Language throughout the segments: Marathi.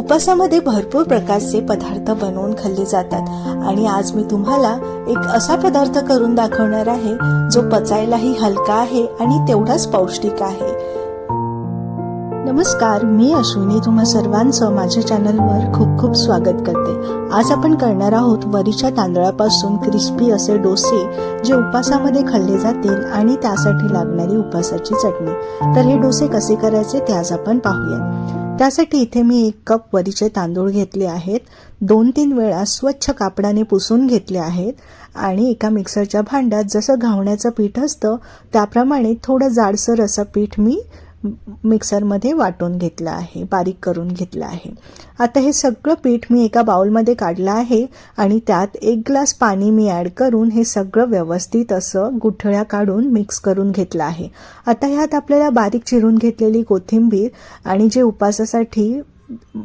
उपासामध्ये भरपूर प्रकारचे पदार्थ बनवून खाल्ले जातात. आणि आज मी तुम्हाला एक असा पदार्थ करून दाखवणार आहे जो पचायलाही हलका आहे आणि तेवढाच पौष्टिक आहे. नमस्कार मी अश्विनी. तुम्हा सर्वांचं माझ्या चॅनलवर खूप खूप स्वागत करते. आज आपण करणार आहोत वरीच्या तांदळापासून क्रिस्पी असे डोसे जे उपासामध्ये खाल्ले जातील आणि त्यासाठी लागणारी उपासाची चटणी. तर हे डोसे कसे करायचे ते आज आपण पाहूया त्यासाठी इथे मी एक कप वरीचे तांदूळ घेतले आहेत. दोन तीन वेळा स्वच्छ कापडाने पुसून घेतले आहेत आणि एका मिक्सरच्या भांड्यात जसं घावण्याचं पीठ असतं त्याप्रमाणे थोडं जाडसर असं पीठ मी मिक्सरमध्ये वाटून घेतलं आहे बारीक करून घेतलं आहे. आता हे सगळं पीठ मी एका बाउलमध्ये काढलं आहे आणि त्यात एक ग्लास पाणी मी ॲड करून हे सगळं व्यवस्थित असं गुठळ्या काढून मिक्स करून घेतलं आहे. आता ह्यात आपल्याला बारीक चिरून घेतलेली कोथिंबीर आणि जे उपासासाठी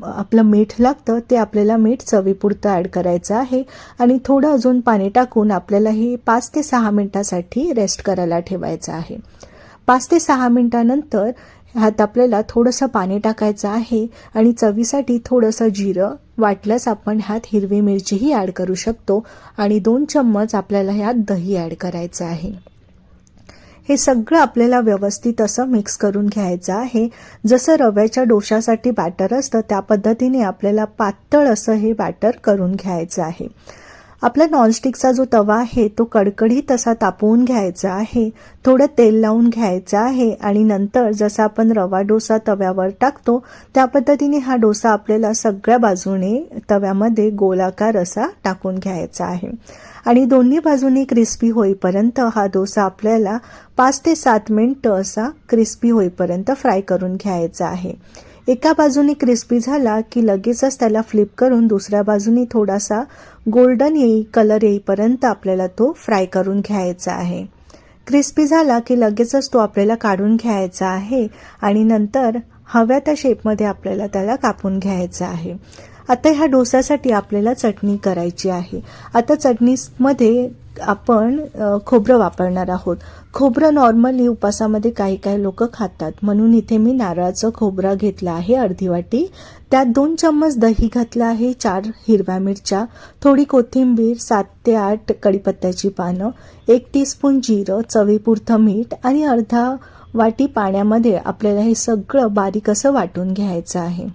आपलं मीठ लागतं ते आपल्याला मीठ चवीपुरतं ॲड करायचं आहे आणि थोडं अजून पाणी टाकून आपल्याला हे पाच ते सहा मिनटासाठी रेस्ट करायला ठेवायचं आहे. पाच ते सहा मिनटानंतर ह्यात आपल्याला थोडंसं पाणी टाकायचं आहे आणि चवीसाठी थोडंसं जिरं वाटल्यास आपण ह्यात हिरवी मिरचीही ॲड करू शकतो आणि दोन चम्मच आपल्याला ह्यात दही ॲड करायचं आहे. हे सगळं आपल्याला व्यवस्थित असं मिक्स करून घ्यायचं आहे. जसं रव्याच्या डोशासाठी बॅटर असतं त्या पद्धतीने आपल्याला पातळ असं हे बॅटर करून घ्यायचं आहे. आपला नॉनस्टिकचा जो तवा आहे तो कडकडी तसा तापवून घ्यायचा आहे. थोडं तेल लावून घ्यायचं आहे आणि नंतर जसा आपण रवा डोसा तव्यावर टाकतो त्या पद्धतीने हा डोसा आपल्याला सगळ्या बाजूने तव्यामध्ये गोलाकार असा टाकून घ्यायचा आहे. आणि दोन्ही बाजूनी क्रिस्पी होईपर्यंत हा डोसा आपल्याला पाच ते सात मिनटं असा क्रिस्पी होईपर्यंत फ्राय करून घ्यायचा आहे. एका बाजूने क्रिस्पी झाला की लगेचच त्याला फ्लिप करून दुसऱ्या बाजूने थोडासा गोल्डन येई कलर येईपर्यंत आपल्याला तो फ्राय करून घ्यायचा आहे. क्रिस्पी झाला की लगेचच तो आपल्याला काढून घ्यायचा आहे आणि नंतर हव्या त्या शेपमध्ये आपल्याला त्याला कापून घ्यायचा आहे. आता ह्या डोस्यासाठी आपल्याला चटणी करायची आहे. आता चटणीमध्ये आपण खोबरं वापरणार आहोत. खोबरं नॉर्मली उपासामध्ये काही काही लोक खातात. म्हणून इथे मी नारळाचं खोबरं घेतलं आहे अर्धी वाटी. त्यात दोन चम्मच दही घातलं आहे चार हिरव्या मिरच्या थोडी कोथिंबीर सात ते आठ कढीपत्त्याची पानं एक टीस्पून जिरं चवीपुरतं मीठ आणि अर्धा वाटी पाण्यामध्ये आपल्याला हे सगळं बारीक असं वाटून घ्यायचं आहे.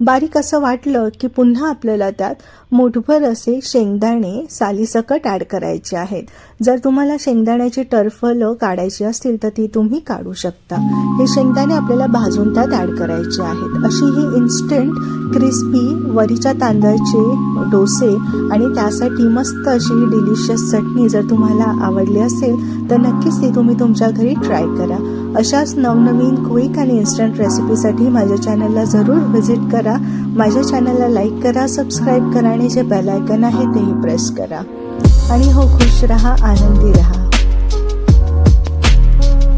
बारीक असं वाटलं की पुन्हा आपल्याला त्यात मुठभर असे शेंगदाणे सालीसकट ॲड करायचे आहेत. जर तुम्हाला शेंगदाण्याची टरफलं काढायची असतील तर ती तुम्ही काढू शकता. हे शेंगदाणे आपल्याला भाजून त्यात ॲड करायचे आहेत. अशी ही इन्स्टंट क्रिस्पी वरीच्या तांदळाचे डोसे आणि त्यासाठी मस्त अशी ही डिलिशियस चटणी जर तुम्हाला आवडली असेल तर नक्कीच ती तुम्ही तुमच्या घरी ट्राय करा. अशाच नवनवीन क्विक आणि इन्स्टंट रेसिपीसाठी माझ्या चॅनलला जरूर व्हिजिट करा. माझ्या चॅनलला लाईक करा सबस्क्राईब करा आणि जे बेल आयकन आहे तेही प्रेस करा. आणि हो खुश रहा आनंदी रहा.